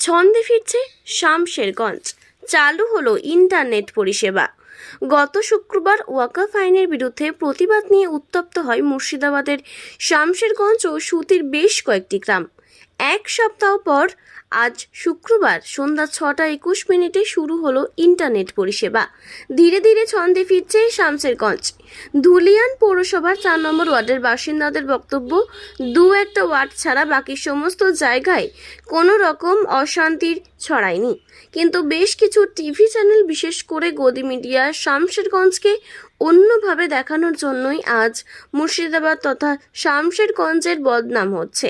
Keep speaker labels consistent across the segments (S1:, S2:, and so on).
S1: ছন্দে ফিরছে শামশেরগঞ্জ। চালু হলো ইন্টারনেট পরিষেবা। গত শুক্রবার ওয়াকা ফাইনের বিরুদ্ধে প্রতিবাদ নিয়ে উত্তপ্ত হয় মুর্শিদাবাদের শামশেরগঞ্জ ও সুতির বেশ কয়েকটি গ্রাম। এক সপ্তাহ পর আজ শুক্রবার সন্ধ্যা ছটা একুশ মিনিটে শুরু হলো ইন্টারনেট পরিষেবা। ধীরে ধীরে ছন্দে ফিরছে শামসেরগঞ্জ। ধুলিয়ান পৌরসভার চার নম্বর ওয়ার্ডের বাসিন্দাদের বক্তব্য, দু একটা ওয়ার্ড ছাড়া বাকি সমস্ত জায়গায় কোনো রকম অশান্তির ছড়ায়নি। কিন্তু বেশ কিছু টিভি চ্যানেল বিশেষ করে গদি মিডিয়া শামশেরগঞ্জকে অন্যভাবে দেখানোর জন্যই আজ মুর্শিদাবাদ তথা শামশেরগঞ্জের বদনাম হচ্ছে।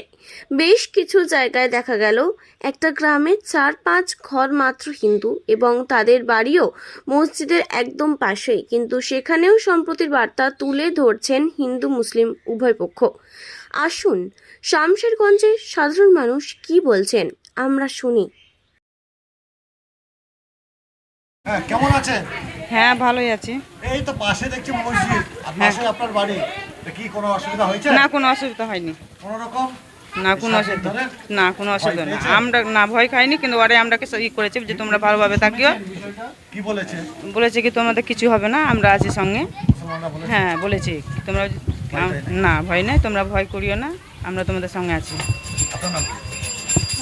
S1: বেশ কিছু জায়গায় দেখা গেল, একটা গ্রামে চার পাঁচ ঘর মাত্র হিন্দু এবং তাদের বাড়িও মসজিদের একদম পাশেই, কিন্তু সেখানেও সম্প্রতির বার্তা তুলে ধরছেন হিন্দু মুসলিম উভয় পক্ষ। আসুন, শামশেরগঞ্জের সাধারণ মানুষ কি বলছেন, আমরা শুনি।
S2: হ্যাঁ কেমন আছেন?
S3: হ্যাঁ ভালোই আছি।
S2: এই তো পাশে দেখছি মসজিদ। পাশে আপনার বাড়ি। কি কোনো অসুবিধা হয়েছে?
S3: না কোনো অসুবিধা হয়নি।
S2: কোনো রকম
S3: না কোনো অসুবিধা? না কোনো অসুবিধা না আমরা না ভয় খাইনি কিন্তু ওরাই আমরাকে ই করেছে যে তোমরা ভালোভাবে থাকিও।
S2: কি বলেছে?
S3: বলেছে কি তোমাদের কিছু হবে না আমরা আছি সঙ্গে। হ্যাঁ বলেছি। তোমরা না ভয় নেই তোমরা ভয় করিও না আমরা তোমাদের সঙ্গে আছি?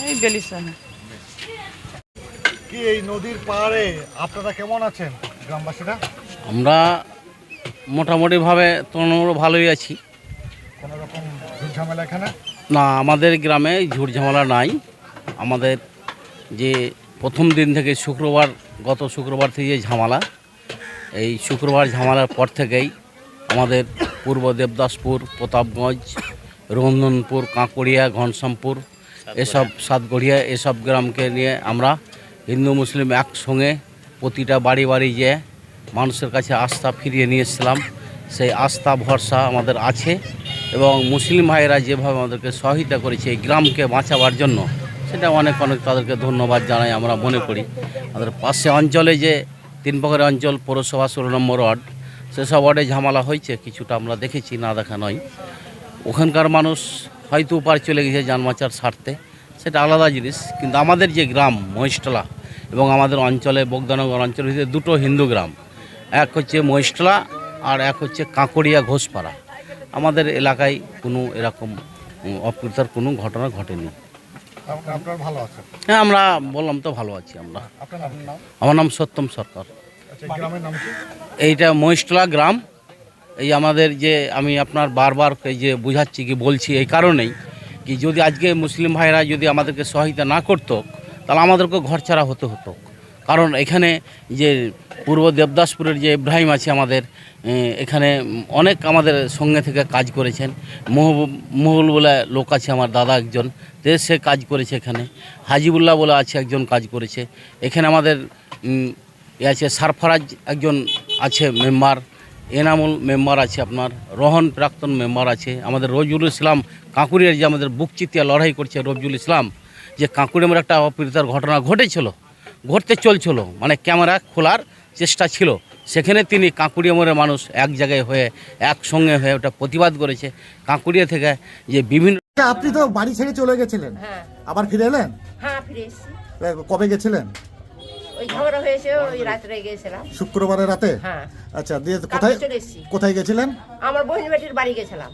S3: এই বেলিসা
S2: কি এই নদীর পাড়ে আপনারা কেমন আছেন গ্রামবাসীরা?
S4: আমরা মোটামুটিভাবে তৃণমূল ভালোই আছি।
S2: কোনো রকম ঝামেলা এখানে?
S4: না আমাদের গ্রামে ঝুট ঝামেলা নাই। আমাদের যে প্রথম দিন থেকে শুক্রবার গত শুক্রবার থেকে যে ঝামেলা এই শুক্রবার ঝামেলার পর থেকেই আমাদের পূর্ব দেবদাসপুর প্রতাপগঞ্জ রঞ্জনপুর কাঁকড়িয়া ঘনশ্যামপুর এসব সাতগড়িয়া এসব গ্রামকে নিয়ে আমরা হিন্দু মুসলিম একসঙ্গে প্রতিটা বাড়ি বাড়ি যেয়ে মানুষের কাছে আস্থা ফিরিয়ে নিয়ে এসেছিলাম। সেই আস্থা, ভরসা আমাদের আছে এবং মুসলিম ভাইয়েরা যেভাবে আমাদেরকে সহায়তা করেছে এই গ্রামকে বাঁচাবার জন্য, সেটা অনেক অনেক তাদেরকে ধন্যবাদ জানাই আমরা মনে করি। আমাদের পাশে অঞ্চলে যে তিন পাখের অঞ্চল, পৌরসভা, ষোলো নম্বর ওয়ার্ড, সেসব ওয়ার্ডে ঝামেলা হয়েছে, কিছুটা আমরা দেখেছি, না দেখা নয়। ওখানকার মানুষ হয়তো উপার চলে গেছে যানমাচার ছাড়তে সেটা আলাদা জিনিস। কিন্তু আমাদের যে গ্রাম মহিষতলা এবং আমাদের অঞ্চলে বগদানগর অঞ্চলের ভিতরে দুটো হিন্দু গ্রাম। এক হচ্ছে মহিষতলা আর এক হচ্ছে কাঁকড়িয়া ঘোষপাড়া। আমাদের এলাকায় কোনো এরকম অপ্রীতার কোনো ঘটনা ঘটেনি। হ্যাঁ আমরা বললাম তো ভালো আছি আমরা। আমার নাম সত্যম সরকার।
S2: আচ্ছা
S4: এইটা মহিষতলা গ্রাম। এই আমাদের যে আমি আপনার বারবার এই যে বুঝাচ্ছি কি বলছি এই কারণেই কি যদি আজকে মুসলিম ভাইরা যদি আমাদেরকে সহায়তা না করতো তাহলে আমাদেরকে ঘর ছাড়া হতে হতো। কারণ এখানে যে পূর্ব দেবদাসপুরের যে ইব্রাহিম আছে আমাদের এখানে অনেক আমাদের সঙ্গে থেকে কাজ করেছেন। মহবুব মহুল বলে লোক আছে আমার দাদা একজন, তে সে কাজ করেছে এখানে। হাজিবুল্লাহ বলে আছে একজন কাজ করেছে। এখানে আমাদের এ আছে সারফারাজ একজন আছে মেম্বার, এনামুল মেম্বার আছে আপনার, রোহন প্রাক্তন মেম্বার আছে। আমাদের রবিউল ইসলাম কাঁকুরিয়ার যে আমাদের বুকচিতিয়া লড়াই করছে রবিউল ইসলাম যে কাঁকুড়েমের একটা অপ্রীতার ঘটনা ঘটেছিল ঘটতে চলছিল মানে ক্যামেরা খোলার চেষ্টা ছিল। সেখানে তিনি কাঁকুড়িয়ামের মানুষ এক জায়গায় হয়ে একসঙ্গে হয়ে ওটা প্রতিবাদ করেছে। কাঁকুড়িয়া থেকে যে বিভিন্ন
S2: আপনি তো বাড়ি ছেড়ে চলে গেছিলেন।
S5: হ্যাঁ।
S2: আবার ফিরে এলেন?
S5: হ্যাঁ ফিরে এসেছি।
S2: এ, কবে গেছিলেন?
S5: ওই ঝগড়া হয়েছে ওই রাত্রে গিয়েছিলাম
S2: শুক্রবারের রাতে?
S5: হ্যাঁ।
S2: আচ্ছা দিয়ে কোথায়
S5: চলে এসেছি।
S2: কোথায় গেছিলেন?
S5: আমার বোন বেটির বাড়ি গেছিলাম।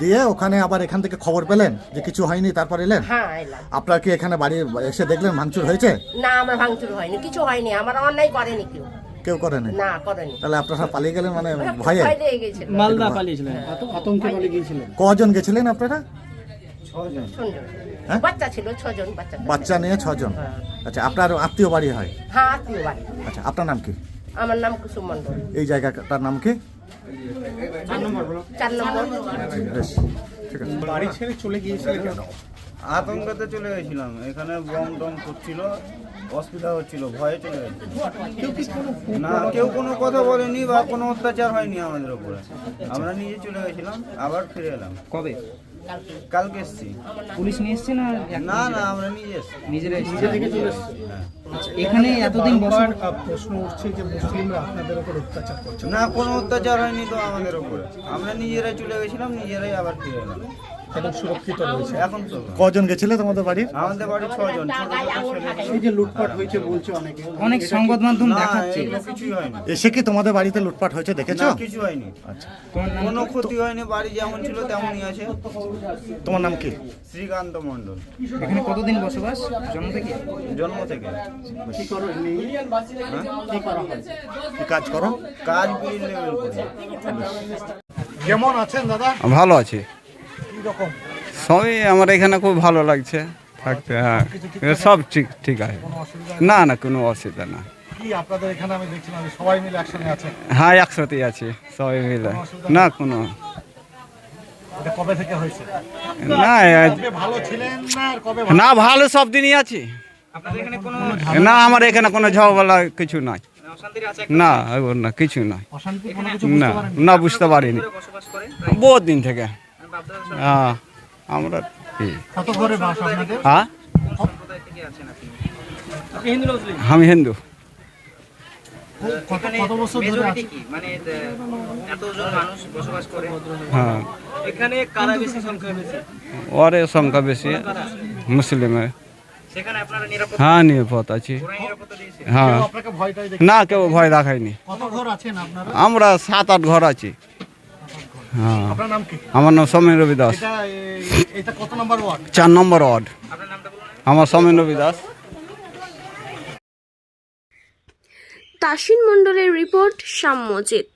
S2: দিয়ে ওখানে আবার এখান থেকে খবর পেলেন যে কিছু হয়নি তারপর এলেন?
S5: হ্যাঁ এলাম।
S2: আপনার কি এখানে বাড়ি এসে দেখলেন ভাঙচুর হয়েছে?
S5: না আমার ভাঙচুর হয়নি কিছু হয়নি। আমার অন্যায় করেনি কেউ।
S2: কেউ করেনি?
S5: না করেনি।
S2: তাহলে আপনারা পালিয়ে গেলেন মানে ভয়ে?
S5: ভয়
S6: মালদা পালিয়েছিলেন আতঙ্কে পালিয়ে গিয়েছিলেন?
S2: কজন গেছিলেন আপনারা?
S5: সুন্দর
S2: হ্যাঁ?
S5: বাচ্চা ছিল ছজন বাচ্চা।
S2: বাচ্চা নিয়ে ছজন।
S5: হ্যাঁ।
S2: আচ্ছা আপনার আত্মীয় বাড়ি হয়?
S5: হ্যাঁ আত্মীয় বাড়ি।
S2: আচ্ছা আপনার নাম কি?
S5: আমার নাম কুসুম মন্ডল
S2: এই জায়গাটার নাম কি?
S5: চার নম্বর
S2: বেশ ঠিক আছে।
S6: বাড়ি ছেড়ে চলে গিয়েছিলেন কেন?
S7: আতঙ্কতে চলে গেছিলাম। এখানে বম টম করছিল অসুবিধা হচ্ছিল ভয়ে চলে না কেউ কোনো কথা বলেনি বা কোনো অত্যাচার হয়নি আমাদের উপরে। আমরা নিজে চলে গেছিলাম আবার ফিরে এলাম।
S6: কবে?
S7: কালকে। এসছি।
S6: পুলিশ নিয়ে এসছে না
S7: না না আমরা নিজে এসছি।
S6: নিজেরা নিজে থেকে চলে এসছে।
S7: হ্যাঁ।
S6: এখানে এতদিন বসার প্রশ্ন উঠছে যে মুসলিমরা আপনাদের উপর অত্যাচার করছে।
S7: না কোনো অত্যাচার হয়নি তো আমাদের উপরে। আমরা নিজেরাই চলে গেছিলাম নিজেরাই আবার ফিরে এলাম।
S6: একদম সুরক্ষিত রয়েছে।
S7: এখন তো
S2: কজন গেছিলে তোমাদের বাড়ির?
S7: আমাদের বাড়ি ছজন।
S6: এই যে লুটপাট হয়েছে বলছে অনেকে।
S8: অনেক সংবাদ মাধ্যম দেখাচ্ছে।
S7: কিছুই হয়নি।
S2: এসে কি তোমাদের বাড়িতে লুটপাট হয়েছে দেখেছ?
S7: কিছু হয়নি।
S2: আচ্ছা।
S7: কোনো ক্ষতি হয়নি বাড়ি যেমন ছিল তেমনই আছে।
S2: তোমার নাম কি?
S7: শ্রীকান্ত মণ্ডল।
S8: এখানে কতদিন বসবাস? জন্ম থেকে?
S7: জন্ম থেকে।
S6: কি করো কি করা হয়?
S2: কি কাজ করো?
S7: কাজ লেভেল
S2: আছেন দাদা?
S9: ভালো আছি।
S2: রকম
S9: সবই আমার এখানে খুব ভালো লাগছে। থাকতে হ্যাঁ। সব ঠিক ঠিক আছে। না না কোনো অসুবিধা না।
S2: আপনাদের এখানে আমি দেখছিলাম সবাই মিলে একসঙ্গে আছে?
S9: হ্যাঁ একসাথেই আছি সবাই মিলে। না কোনো। না
S2: ভালো ছিলেন না আর কবে
S9: না ভালো সব দিনই আছি।
S3: আপনাদের এখানে কোনো
S9: না আমার এখানে কোনো ঝগড়া কিছু নাই। না না কিছু নাই। না না বুঝতে পারিনি। বহুত দিন থেকে। হ্যাঁ আমরা
S2: কত ঘরে বাস আপনাদের?
S9: হ্যাঁ?
S3: সম্প্রদায় থেকে আছেন আপনি
S9: আমি হিন্দু।
S2: কত কত বছর ধরে
S3: মেজরিটি
S2: আছে
S3: কি? মানে আহ, এতজন মানুষ বসবাস করে?
S9: হ্যাঁ।
S3: এখানে কারা বেশি সংখ্যা বেশি?
S9: ওরে সংখ্যা বেশি। মুসলিমের।
S3: সেখানে আপনারা নিরাপদ
S9: হ্যাঁ নিরাপদ আছি। হ্যাঁ। না কেউ ভয় দেখায়নি।
S2: কত ঘর আছেন আপনারা?
S9: আমরা সাত আট ঘর আছি।
S2: আপনার নাম কি?
S9: আমার নাম সৌমেন রবি দাস
S2: এটা এই- এটা কত নম্বর ওয়ার্ড?
S9: চার নম্বর ওয়ার্ড।
S3: আপনার নামটা বলুন
S9: আমার সৌমেন রবি দাস
S1: তাসিন মণ্ডলের রিপোর্ট সাম্যজিৎ।